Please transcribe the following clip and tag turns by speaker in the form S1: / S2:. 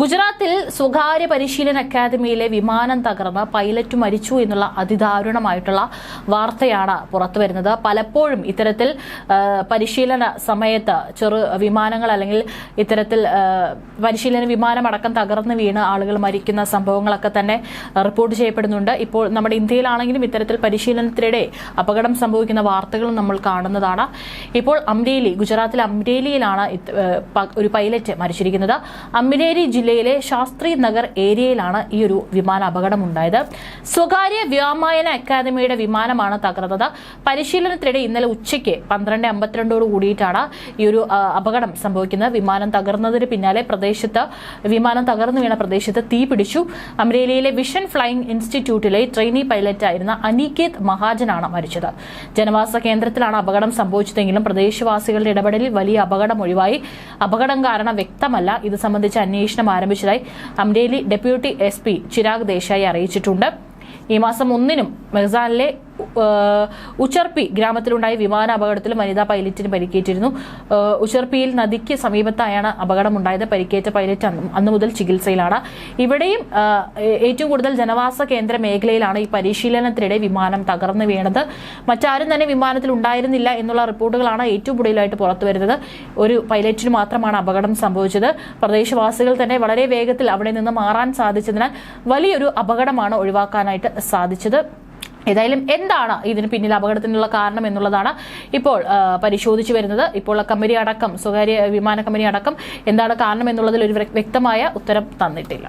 S1: ഗുജറാത്തിൽ സ്വകാര്യ പരിശീലന അക്കാദമിയിലെ വിമാനം തകർന്ന് പൈലറ്റ് മരിച്ചു എന്നുള്ള അതിദാരുണമായിട്ടുള്ള വാർത്തയാണ് പുറത്തു വരുന്നത്. പലപ്പോഴും ഇത്തരത്തിൽ പരിശീലന സമയത്ത് ചെറു വിമാനങ്ങൾ അല്ലെങ്കിൽ ഇത്തരത്തിൽ പരിശീലന വിമാനമടക്കം തകർന്ന് വീണ് ആളുകൾ മരിക്കുന്ന സംഭവങ്ങളൊക്കെ തന്നെ റിപ്പോർട്ട് ചെയ്യപ്പെടുന്നുണ്ട്. ഇപ്പോൾ നമ്മുടെ ഇന്ത്യയിലാണെങ്കിലും ഇത്തരത്തിൽ പരിശീലനത്തിനിടെ അപകടം സംഭവിക്കുന്ന വാർത്തകളും നമ്മൾ കാണുന്നതാണ്. ഇപ്പോൾ അംരേലി ഗുജറാത്തിലെ അംരേലിയിലാണ് ഒരു പൈലറ്റ് മരിച്ചിരിക്കുന്നത്. അംരേലി ജില്ലയിലെ ശാസ്ത്രി നഗർ ഏരിയയിലാണ് ഈ ഒരു വിമാന അപകടം ഉണ്ടായത് സ്വകാര്യ വ്യോമയന അക്കാദമിയുടെ വിമാനമാണ് തകർന്നത് പരിശീലനത്തിനിടെ ഇന്നലെ ഉച്ചയ്ക്ക് പന്ത്രണ്ട് അമ്പത്തിരണ്ടോട് കൂടിയിട്ടാണ് ഈ ഒരു അപകടം സംഭവിക്കുന്നത്. വിമാനം തകർന്നതിന് പിന്നാലെ പ്രദേശത്ത് വിമാനം തകർന്നു വീണ പ്രദേശത്ത് തീ പിടിച്ചു. അമരേലിയിലെ വിഷൻ ഫ്ലൈയിങ് ഇൻസ്റ്റിറ്റ്യൂട്ടിലെ ട്രെയിനി പൈലറ്റായിരുന്ന അനികേത് മഹാജനാണ് മരിച്ചത്. ജനവാസ കേന്ദ്രത്തിലാണ് അപകടം സംഭവിച്ചതെങ്കിലും പ്രദേശവാസികളുടെ ഇടപെടലിൽ വലിയ അപകടം ഒഴിവായി. അപകടം കാരണം വ്യക്തമല്ല. ഇത് സംബന്ധിച്ച് അന്വേഷണം ആരംഭിച്ചതായി അംരേലി ഡെപ്യൂട്ടി എസ് ചിരാഗ് ദേശായി അറിയിച്ചിട്ടുണ്ട്. ഈ മാസം ഒന്നിനും മെഹ്സാനിലെ ഉച്ചർപ്പി ഗ്രാമത്തിലുണ്ടായ വിമാന അപകടത്തിൽ വനിതാ പൈലറ്റിന് പരിക്കേറ്റിരുന്നു. ഉച്ചർപ്പിയിൽ നദിക്ക് സമീപത്തായാണ് അപകടമുണ്ടായത്. പരിക്കേറ്റ പൈലറ്റ് അന്ന് മുതൽ ചികിത്സയിലാണ്. ഇവിടെയും ഏറ്റവും കൂടുതൽ ജനവാസ കേന്ദ്ര മേഖലയിലാണ് ഈ പരിശീലനത്തിനിടെ വിമാനം തകർന്നു വീണത്. മറ്റാരും തന്നെ വിമാനത്തിൽ ഉണ്ടായിരുന്നില്ല എന്നുള്ള റിപ്പോർട്ടുകളാണ് ഏറ്റവും കൂടുതലായിട്ട് പുറത്തു വരുന്നത്. ഒരു പൈലറ്റിന് മാത്രമാണ് അപകടം സംഭവിച്ചത്. പ്രദേശവാസികൾ തന്നെ വളരെ വേഗത്തിൽ അവിടെ നിന്ന് മാറാൻ സാധിച്ചതിനാൽ വലിയൊരു അപകടമാണ് ഒഴിവാക്കാനായിട്ട് സാധിച്ചത്. ഏതായാലും എന്താണ് ഇതിന് പിന്നിൽ അപകടത്തിനുള്ള കാരണം എന്നുള്ളതാണ് ഇപ്പോൾ പരിശോധിച്ചു വരുന്നത്. ഇപ്പോൾ കമ്പനി അടക്കം സ്വകാര്യ വിമാന കമ്പനി അടക്കം എന്താണ് കാരണം എന്നുള്ളതിൽ ഒരു വ്യക്തമായ ഉത്തരം തന്നിട്ടില്ല.